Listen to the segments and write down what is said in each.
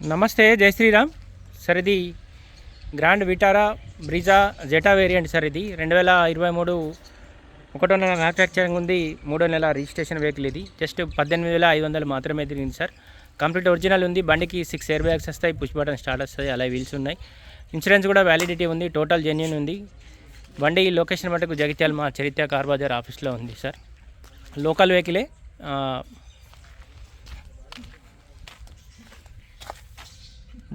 నమస్తే జై శ్రీరామ్. సార్ ఇది Grand Vitara Brezza Zeta variant sir ఇది రెండు వేల ఇరవై మూడు ఒకటో నెల మ్యానుఫ్యాక్చరింగ్ ఉంది మూడో నెల రిజిస్ట్రేషన్ వెహికల్ ఇది. జస్ట్ పద్దెనిమిది వేల ఐదు వందలు మాత్రమే తిరిగింది సార్. కంప్లీట్ ఒరిజినల్ ఉంది బండికి సిక్స్ ఎయిర్ బ్యాగ్స్ వస్తాయి పుష్ బటన్ స్టార్ట్ వస్తాయి అలా వీల్స్ ఉన్నాయి. ఇన్సూరెన్స్ కూడా వ్యాలిడిటీ ఉంది టోటల్ జెన్యున్ ఉంది. బండి లొకేషన్ మటుకు జగిత్యాల మా చరిత్ర కార్ బజార్ ఆఫీస్లో ఉంది సార్. లోకల్ వెహికలే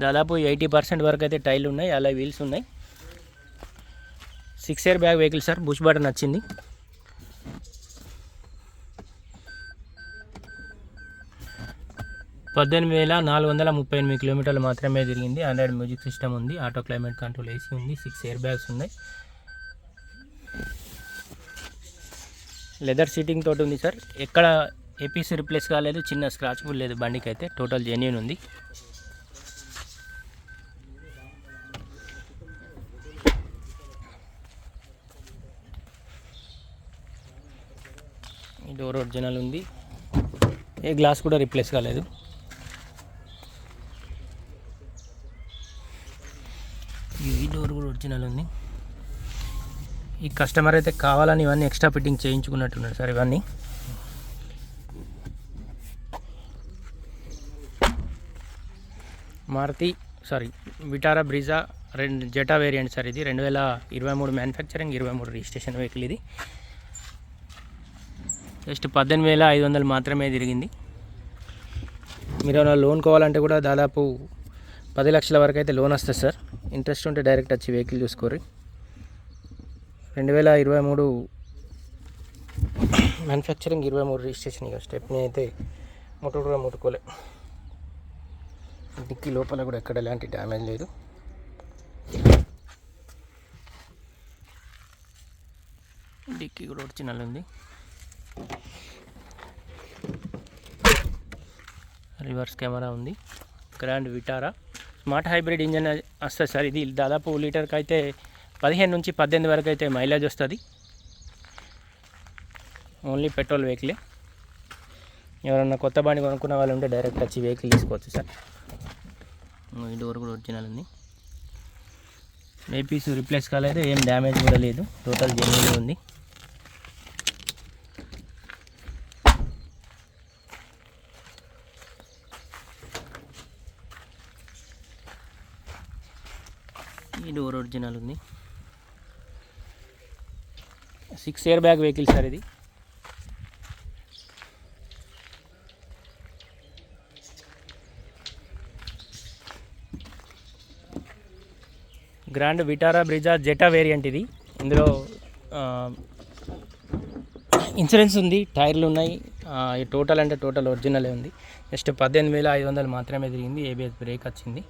దాదాపు ఎయిటీ పర్సెంట్ వరకు అయితే టైర్లు ఉన్నాయి అలా వీల్స్ ఉన్నాయి. Six air bag vehicle sir push button వచ్చింది పద్దెనిమిది వేల నాలుగు వందల ముప్పై ఎనిమిది కిలోమీటర్లు మాత్రమే తిరిగింది. ఆండ్రాయిడ్ మ్యూజిక్ సిస్టమ్ ఉంది ఆటో క్లైమేట్ కంట్రోల్ ఏసీ ఉంది సిక్స్ ఇయర్ బ్యాగ్స్ ఉన్నాయి. లెదర్ సీటింగ్ తోటి ఉంది సార్ ఎక్కడ ఏపీసీ రిప్లేస్ కాలేదు చిన్న స్క్రాచ్ కూడా లేదు బండికి అయితే టోటల్ జెన్యున్ ఉంది. ఈ డోర్ ఒరిజినల్ ఉంది. ఏ గ్లాస్ కూడా రిప్లేస్ కాలేదు. ఈ డోర్ కూడా ఒరిజినల్ ఉంది. ఈ కస్టమర్ అయితే కావాలని ఇవన్నీ ఎక్స్ట్రా ఫిట్టింగ్ చేయించుకున్నట్టున్నాడు సార్ ఇవన్నీ. మారుతి సారీ విటారా బ్రిజా రెండు జెటా వేరియంట్ సార్ ఇది. రెండు వేల ఇరవై మూడు మ్యానుఫ్యాక్చరింగ్ ఇరవై మూడు రిజిస్ట్రేషన్ వెహికల్ ఇది. జస్ట్ పద్దెనిమిది వేల ఐదు వందలు మాత్రమే తిరిగింది. మీరు ఏమైనా లోన్ కావాలంటే కూడా దాదాపు పది లక్షల వరకు అయితే లోన్ వస్తుంది సార్. ఇంట్రెస్ట్ ఉంటే డైరెక్ట్ వచ్చి వెహికల్ చూసుకోరు రెండు వేల ఇరవై మూడు మ్యానుఫ్యాక్చరింగ్ ఇరవై మూడు రిజిస్ట్రేషన్ ఇక స్టెప్ని అయితే ముట్టు కూడా ముట్టుకోలే. డిక్కీ లోపల కూడా ఎక్కడ ఎలాంటి డ్యామేజ్ లేదు. డిక్కీ కూడా ఒరిజినల్ ఉంది. రివర్స్ కెమెరా ఉంది. Grand Vitara. Smart hybrid engine వస్తుంది సార్ ఇది. దాదాపు లీటర్కి అయితే పదిహేను నుంచి పద్దెనిమిది వరకు అయితే మైలేజ్ వస్తుంది. ఓన్లీ పెట్రోల్ వెహికలే. ఎవరన్నా కొత్త బండి కొనుక్కున్న వాళ్ళు ఉంటే డైరెక్ట్ వచ్చి వెహికల్ తీసుకోవచ్చు సార్. ఈ డోర్ కూడా ఒరిజినల్ ఉంది. ఏ పీస్ రిప్లేస్ కాలేదు. ఏం డ్యామేజ్ కూడా లేదు. టోటల్ జెన్యున్ ఉంది. ఈ డోర్ ఒరిజినల్ ఉంది. Six air bag vehicle sir ఇది. Grand Vitara Brezza Zeta variant ఇది. ఇందులో ఇన్సూరెన్స్ ఉంది టైర్లు ఉన్నాయి. ఈ టోటల్ అంటే టోటల్ ఒరిజినలే ఉంది. జస్ట్ పద్దెనిమిది వేల ఐదు వందలు మాత్రమే తిరిగింది ఏబిఎస్ బ్రేక్ వచ్చింది.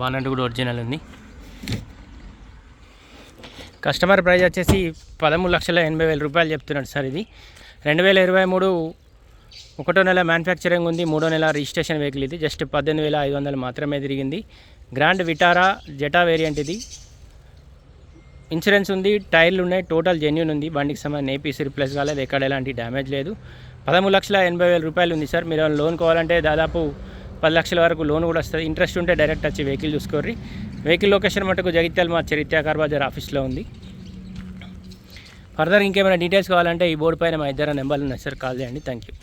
బానట్ కూడా ఒరిజినల్ ఉంది. కస్టమర్ ప్రైజ్ వచ్చేసి పదమూడు లక్షల ఎనభై వేల రూపాయలు చెప్తున్నాడు సార్ ఇది. రెండు వేల ఇరవై మూడు ఒకటో నెల మ్యానుఫ్యాక్చరింగ్ ఉంది మూడో నెల రిజిస్ట్రేషన్ వెహికల్ ఇది. జస్ట్ పద్దెనిమిది వేల ఐదు వందలు మాత్రమే తిరిగింది. గ్రాండ్ విటారా జెటా వేరియంట్ ఇది. ఇన్సూరెన్స్ ఉంది టైర్లు ఉన్నాయి టోటల్ జెన్యున్ ఉంది. బండికి సంబంధించిన ఏపీసీ రిప్లేస్ కాలేదు ఎక్కడ ఎలాంటి డ్యామేజ్ లేదు. పదమూడు లక్షల ఎనభై వేల రూపాయలు ఉంది సార్. మీరు లోన్ కావాలంటే దాదాపు పది లక్షల వరకు లోన్ కూడా వస్తుంది. ఇంట్రెస్ట్ ఉంటే డైరెక్ట్ వచ్చి వెహికల్ చూసుకోర్రి. వెహికల్ లొకేషన్ మటుకు జగిత్యాల మా చరిత్యాకార్ బజార్ ఆఫీస్లో ఉంది. ఫర్దర్ ఇంకేమైనా డీటెయిల్స్ కావాలంటే ఈ బోర్డు పైన మా ఇద్దరు నెంబర్లు ఉన్నాయి. సార్ కాల్ చేయండి. Thank you.